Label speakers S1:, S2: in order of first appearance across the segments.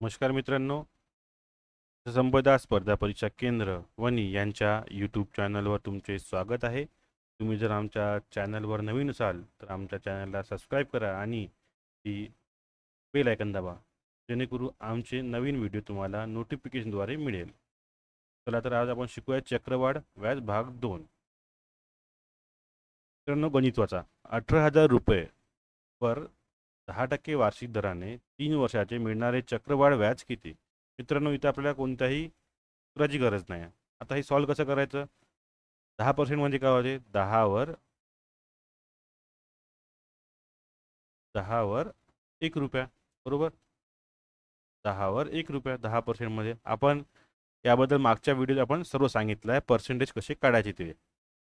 S1: नमस्कार मित्रांनो. संपदा स्पर्धा परीक्षा केंद्र वनी यांच्या यूट्यूब चॅनलवर तुमचे स्वागत आहे. तुम्ही जर आमच्या चॅनलवर नवीन असाल तर आमच्या चॅनलला सबस्क्राईब करा आणि ती बेल आयकन दाबा. जेणेकरून आमचे नवीन व्हिडिओ तुम्हाला नोटिफिकेशनद्वारे मिळेल. चला तर आज आपण शिकूया चक्रवाढ व्याज भाग दोन. मित्रांनो गणित्वाचा अठरा हजार रुपये पर दहा टक्के वार्षिक दराने तीन वर्षाचे मिळणारे चक्रवाढ व्याज किती? मित्रांनो इथं आपल्याला कोणत्याही सूत्राची गरज नाही. आहे आता हे सॉल्व कसं करायचं? दहा पर्सेंट म्हणजे काय होते? दहावर दहावर एक रुपया बरोबर? दहावर एक रुपया दहा पर्सेंटमध्ये आपण याबद्दल मागच्या व्हिडिओत आपण सर्व सांगितलं आहे पर्सेंटेज कसे काढायचे ते.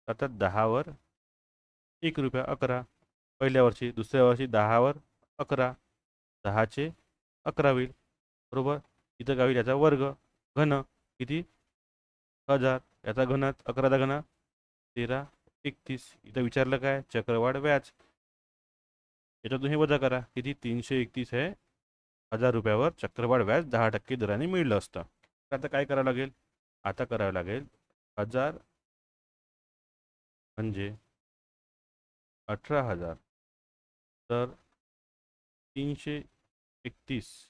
S1: आता दहावर एक रुपया अकरा पहिल्या वर्षी दुसऱ्या वर्षी दहावर अकरा दहाचे अकरा होईल. बरोबर? इथं गावी याचा वर्ग घन किती? हजार. याचा घनात अकराचा घन तेरा एकतीस. इथं विचारलं काय? चक्रवाढ व्याज. याच्यातून हे वजा करा. किती? तीनशे एकतीस हे हजार रुपयावर चक्रवाढ व्याज दहा टक्के दराने मिळलं असतं. तर आता काय करावं लागेल? आता करावं लागेल हजार म्हणजे अठरा हजार. तर तीनशे एकतीस.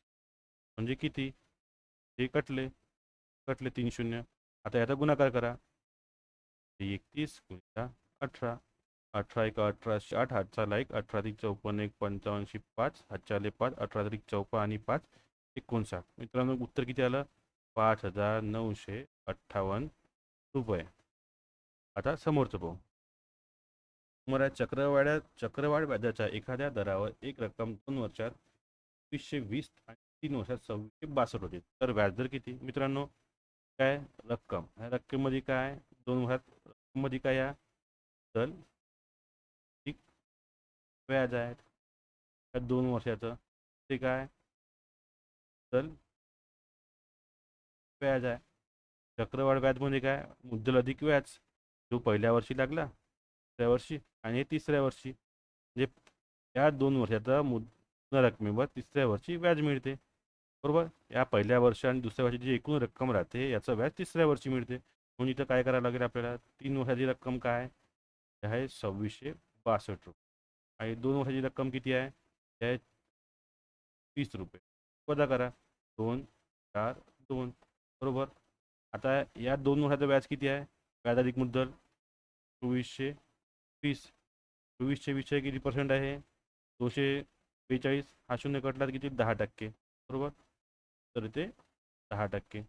S1: म्हणजे किती? हे कटले. कटले तीन शून्य. आता याचा गुणाकार करा. एकतीस गुणिला अठरा. अठरा एक अठराशे आठ. हातचा एक. अठरा त्रिक चौपन्न एक पंचावन्नशे पाच. हातच्याले पाच. अठरा त्रिक चौपन्न आणि पाच. एकोणसाठ. मित्रांनो उत्तर किती आलं? पाच हजार नऊशे अठ्ठावन्न रुपये. आता समोरचं पाहू. सुमारे चक्रवाड्या चक्रवाढ व्याजाच्या एखाद्या दरावर एक रक्कम दोन वर्षात एकवीसशे वीस आणि तीन वर्षात सव्वीसशे बासष्ट होते. तर व्याजदर किती? मित्रांनो काय रक्कम? ह्या रक्कमेमध्ये काय? दोन वर्षात रक्कममध्ये काय या? तर व्याज आहे. या दोन वर्षाचं ते काय? तर व्याज आहे. चक्रवाढ व्याज म्हणजे काय? मुद्दल अधिक व्याज. जो पहिल्या वर्षी लागला दुसऱ्या वर्षी आणि तिसऱ्या वर्षी. म्हणजे या दोन वर्षाचा मुद्दा रकमेवर तिसऱ्या वर्षी व्याज मिळते. बरोबर? या पहिल्या वर्ष आणि दुसऱ्या वर्षी जी एकूण रक्कम राहते याचं व्याज तिसऱ्या वर्षी मिळते. म्हणून इथं काय करावं लागेल आपल्याला? तीन वर्षाची रक्कम काय? ते आहे सव्वीसशे बासष्ट रुपये. आणि दोन वर्षाची रक्कम किती आहे? ते आहे वीस रुपये. वजा करा. दोन चार दोन. बरोबर? आता या दोन वर्षाचं व्याज किती आहे? व्याज अधिक मुद्दल चोवीसशे वीस चोवीसशे वीसशे किती पर्सेंट आहे? दोनशे बेचाळीस हा शून्य कटला तर किती? दहा टक्के. बरोबर? तर ते दहा टक्के.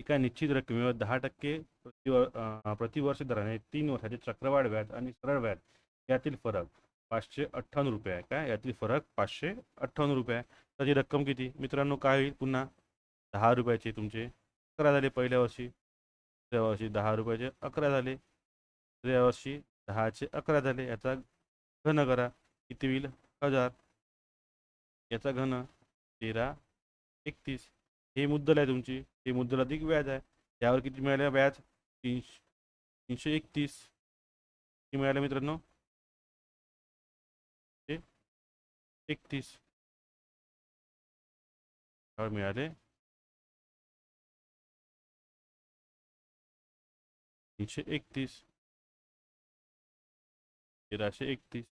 S1: एका निश्चित रकमेवर दहा टक्के प्रतिवर प्रतिवर्ष दराने तीन वर्षाचे चक्रवाढ व्याज आणि सरळ व्याज यातील फरक पाचशे अठ्ठावन्न रुपये आहे. काय? यातील फरक पाचशे अठ्ठावन्न रुपये आहे. त्याची रक्कम किती? मित्रांनो काय होईल पुन्हा? दहा रुपयाचे तुमचे अकरा झाले पहिल्या वर्षी. दुसऱ्या वर्षी दहा रुपयाचे अकरा झाले. दुसऱ्या वर्षी दहाचे अकरा झाले. याचा घन करा. किती होईल? हजार. याचा घन तेरा. एकतीस. हे मुद्दल आहे तुमची. हे मुद्दल अधिक व्याज आहे. त्यावर किती मिळालं? व्याज तीनशे तीनशे एकतीस. किती मिळालं मित्रांनो? ते एकतीस. त्यावर मिळाले तीनशे एकतीस. तेराशे एकतीस.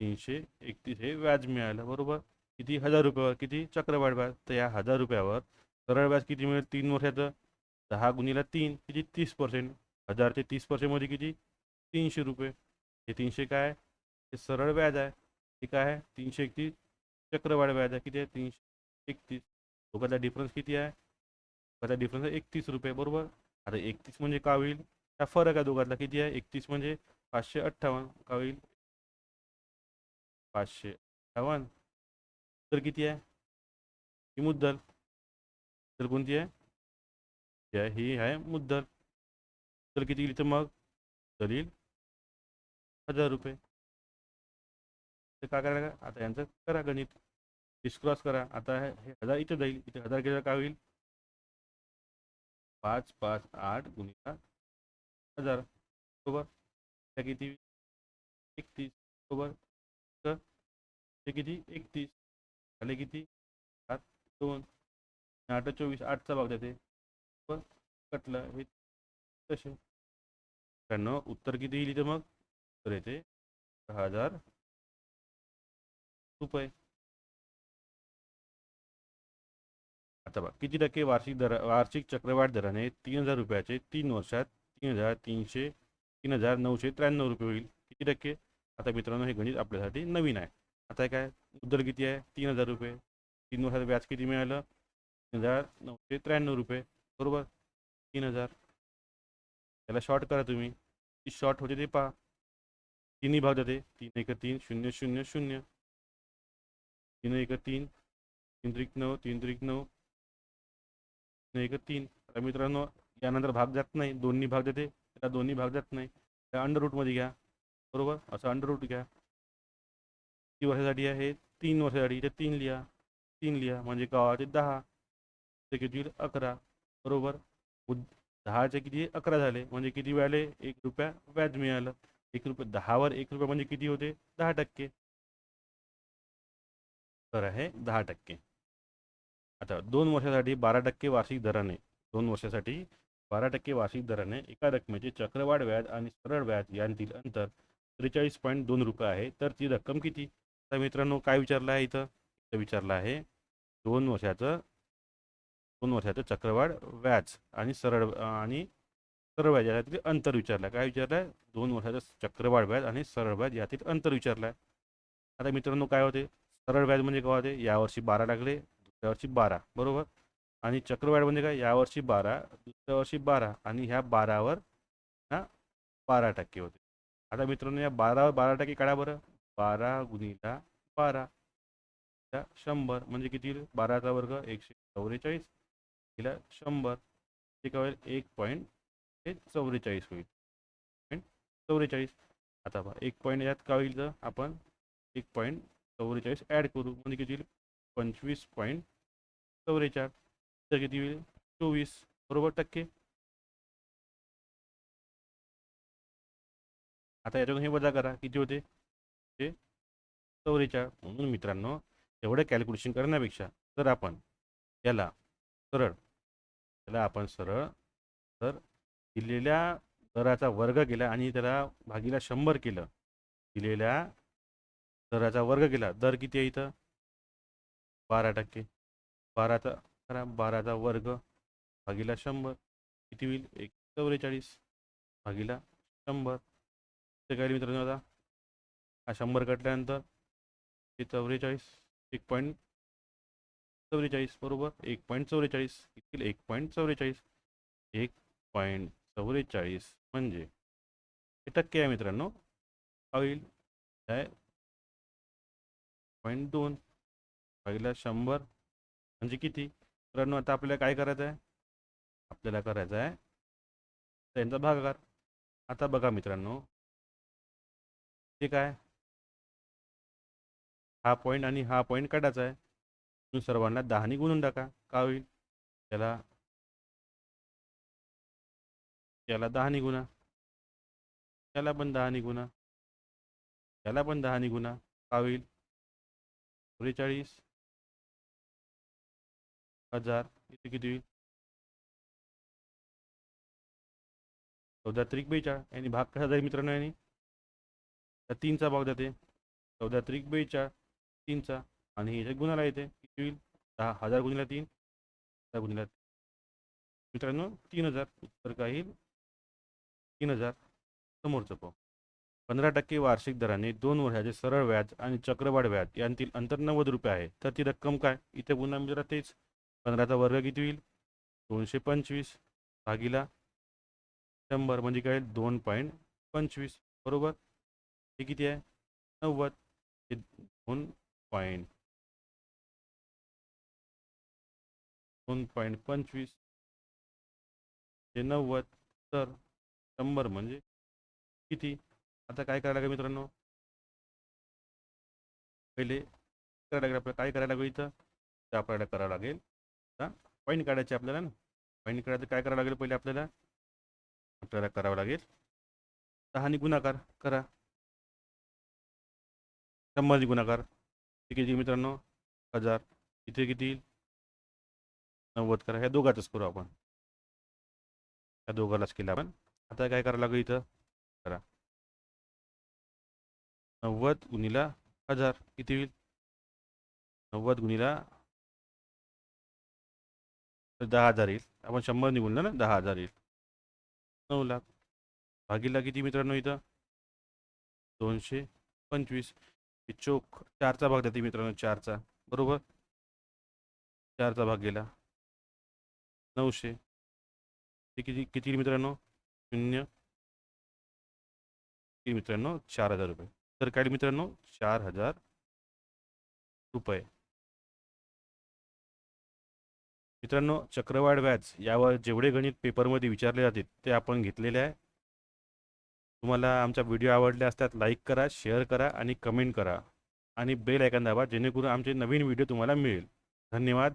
S1: तीनशे एकतीस हे व्याज मिळालं बरोबर? किती? हजार रुपयावर. किती? चक्रवाढ व्याज. तर या हजार रुपयावर सरळ व्याज किती मिळेल? तीन वर्षाचं. दहा गुणीला तीन किती? तीस पर्सेंट हजार ते तीस पर्सेंटमध्ये किती? तीनशे रुपये. हे तीनशे काय? हे सरळ व्याज आहे. हे काय? आहे तीनशे एकतीस. चक्रवाढ व्याज आहे. किती आहे? तीनशे एकतीस. दोघांचा डिफरन्स किती आहे? दोघांचा डिफरन्स आहे एकतीस रुपये बरोबर? आता एकतीस म्हणजे का होईल? हा फरक आहे दोघातला किती आहे? एकतीस म्हणजे पाचशे अठ्ठावन्न का होईल? पाचशे अठ्ठावन्न. तर किती आहे? ही मुद्दल. तर कोणती आहे? ही आहे मुद्दल. तर किती गेली तर मग? दलील हजार रुपये. तर काय करायला आता यांचं करा गणित. डिस्क्रॉस करा. आता हे हजार इथं जाईल. इथे हजार केलं काय होईल? पाच पाच आठ गुणिला हजार. बरोबर? किती एकतीस बरोबर? तर ते किती? एकतीस. झाले किती? सात दोन. आठ चोवीस. आठचा भाग देते. बरं कटलं हे तसे. त्र्याण्णव उत्तर किती येईल तर मग? तर येते दहा हजार रुपये. आता बघा किती टक्के वार्षिक दर वार्षिक चक्रवाढ दराने तीन हजार रुपयाचे तीन वर्षात तीन हजार तीनशे तीन हजार नऊशे त्र्याण्णव रुपये होईल. किती टक्के? आता मित्रांनो हे गणित आपल्यासाठी नवीन आहे. आता काय? मुद्दल किती आहे? तीन हजार रुपये. तीन वर्षात व्याज किती मिळालं? तीन हजार नऊशे त्र्याण्णव रुपये. बरोबर? तीन हजार. त्याला शॉर्ट करा तुम्ही. ती शॉर्ट होते ते पहा. तिन्ही भाग जाते. तीन एक तीन शून्य शून्य शून्य. तीन एक तीन तीन त्रिक नऊ तीन त्रिक नऊ. तीन एक तीन. आता मित्रांनो यानंतर भाग जात नाही. दोन्ही भाग देते त्याला दोन्ही भाग जात नाही. त्या अंडर रूटमध्ये घ्या. बरोबर? असं अंडर रूट घ्या. किती वर्षासाठी आहे तीन वर्षासाठी. इथे तीन लिहा. तीन लिहा. म्हणजे गावाचे दहा. ते किती होईल? अकरा. बरोबर? उद दहाचे किती? अकरा झाले. म्हणजे किती वेळाले? एक रुपया व्याज मिळालं. एक रुपये दहावर एक रुपया म्हणजे किती होते? दहा टक्के. तर आहे दहा टक्के. आता दोन वर्षासाठी बारा टक्के वार्षिक दराने दोन वर्षासाठी बारा टक्के वार्षिक दराने एका रकमेचे चक्रवाढ व्याज आणि सरळ व्याज यांतील अंतर त्रेचाळीस पॉईंट दोन रुपये आहे. तर ती रक्कम किती? तर मित्रांनो काय विचारलं आहे इथं? इथं विचारलं आहे दोन वर्षाचं दोन वर्षाचं चक्रवाढ व्याज आणि सरळ आणि सरळ व्याज यातील अंतर विचारलं. काय विचारलं? आहे दोन वर्षाचं चक्रवाढ व्याज आणि सरळ व्याज यातील अंतर विचारलं. आहे आता मित्रांनो काय होते? सरळ व्याज म्हणजे काय होते? यावर्षी बारा लागले दुसऱ्या वर्षी बारा. बरोबर? आणि चक्रवाढ म्हणजे काय? यावर्षी बारा दुसऱ्या वर्षी बारा आणि ह्या बारावर ना बारा टक्के होते. आता मित्रांनो या बारावर बारा टक्के काढा बरं. बारा गुणिला बारा. त्या शंभर म्हणजे किती बाराचा वर्ग एकशे चौवेचाळीस. तिला शंभर. ते काय होईल एक पॉईंट हे चौवेचाळीस होईल. पॉईंट चौवेचाळीस. आता बघा एक पॉईंट यात काय होईल तर आपण एक पॉईंट चौवेचाळीस ॲड करू. म्हणजे किती पंचवीस पॉईंट चौवेचाळीस. तर किती होईल चोवीस बरोबर टक्के आता याच्यातून हे वजा करा किती होते ते चौवेचाळीस म्हणून मित्रांनो एवढं कॅल्क्युलेशन करण्यापेक्षा जर आपण याला सरळ त्याला आपण सरळ तर दिलेल्या दराचा वर्ग केला आणि त्याला भागीला शंभर केलं दिलेल्या दराचा वर्ग केला दर किती आहे इथं बारा टक्के बाराचा करा बाराचा वर्ग भागीला शंभर. किती होईल? एक चौवेचाळीस भागीला शंभर. ते काय मित्रांनो आता हा शंभर कटल्यानंतर ते चौवेचाळीस एक पॉईंट चौवेचाळीस बरोबर एक पॉईंट चौवेचाळीस. किती एक पॉईंट चौवेचाळीस. एक पॉईंट चौवेचाळीस म्हणजे हे टक्के आहे मित्रांनो. होईल काय? पॉईंट दोन भागीला शंभर म्हणजे किती? मित्रांनो आता आपल्याला काय करायचं आहे? आपल्याला करायचं आहे त्यांचा भागाकार. आता बघा मित्रांनो. ठीक आहे? हा पॉईंट आणि हा पॉईंट काढायचा आहे. तुम्ही सर्वांना दहानी गुणून टाका. का होईल? त्याला त्याला दहानी गुणा. त्याला पण दहानी गुणा. त्याला पण दहानी गुणा. का होईल? त्रेचाळीस. हजार. इथे किती होईल? चौदा त्रिक बेचाळ. आणि भाग कसा जाईल मित्रांनो यांनी? तर तीनचा भाग जाते. चौदा त्रिक बेचाळ तीनचा. आणि हे गुन्हाला येते किती होईल? दहा. हजार गुणिला तीन. दहा गुणिला मित्रांनो तीन हजार. उत्तर काय येईल? तीन हजार. समोरचं पाहू. पंधरा टक्के वार्षिक दराने दोन वर्षाचे सरळ व्याज आणि चक्रवाढ व्याज यांतील अंतर नव्वद रुपये आहे. तर ती रक्कम काय? इथे पुन्हा मित्र तेच. पंधराचा वर्ग किती होईल? दोनशे पंचवीस भागीला शंभर म्हणजे काय? दोन पॉईंट पंचवीस. बरोबर? हे किती आहे? नव्वद. हे दोन पॉईंट. दोन पॉईंट पंचवीस. हे नव्वद. तर शंभर म्हणजे किती? आता काय करायला लागेल मित्रांनो? पहिले करायला लागेल? आपल्याला काय करायला लागेल इथं? ते आपल्याला करावं लागेल. पॉईंट काढायचे आपल्याला ना? पॉईंट काढायचं काय करावं लागेल पहिले आपल्याला? आपल्याला करावं लागेल. दहानी गुणाकार करा. शंभरनी गुणाकार किती मित्रांनो? हजार. इथे किती? येईल नव्वद करा. ह्या दोघातच करू आपण. ह्या दोघालाच केलं आपण. आता काय करावं लागेल इथं? करा. नव्वद गुणिला हजार. किती होईल? नव्वद गुणिला तर दहा हजार येईल. आपण शंभर निघून ना दहा हजार येईल. नऊ लाख. भागीला किती मित्रांनो इथं? दोनशे पंचवीस. हे चोख चारचा भाग देते मित्रांनो चारचा. बरोबर? चारचा भाग गेला. नऊशे. हे किती किती मित्रांनो? शून्य. मित्रांनो चार हजार रुपये. तर काय मित्रांनो चार हजार रुपये. मित्रांनो चक्रवाढ व्याज यावर जेवढे गणित पेपरमध्ये विचारले जाते ते आपण घेतलेले आहे. तुम्हाला आमचा व्हिडिओ आवडले असतात लाईक करा शेअर करा आणि कमेंट करा. आणि बेल ऐकन दाबा जेणेकरून आमचे नवीन व्हिडिओ तुम्हाला मिळेल. धन्यवाद.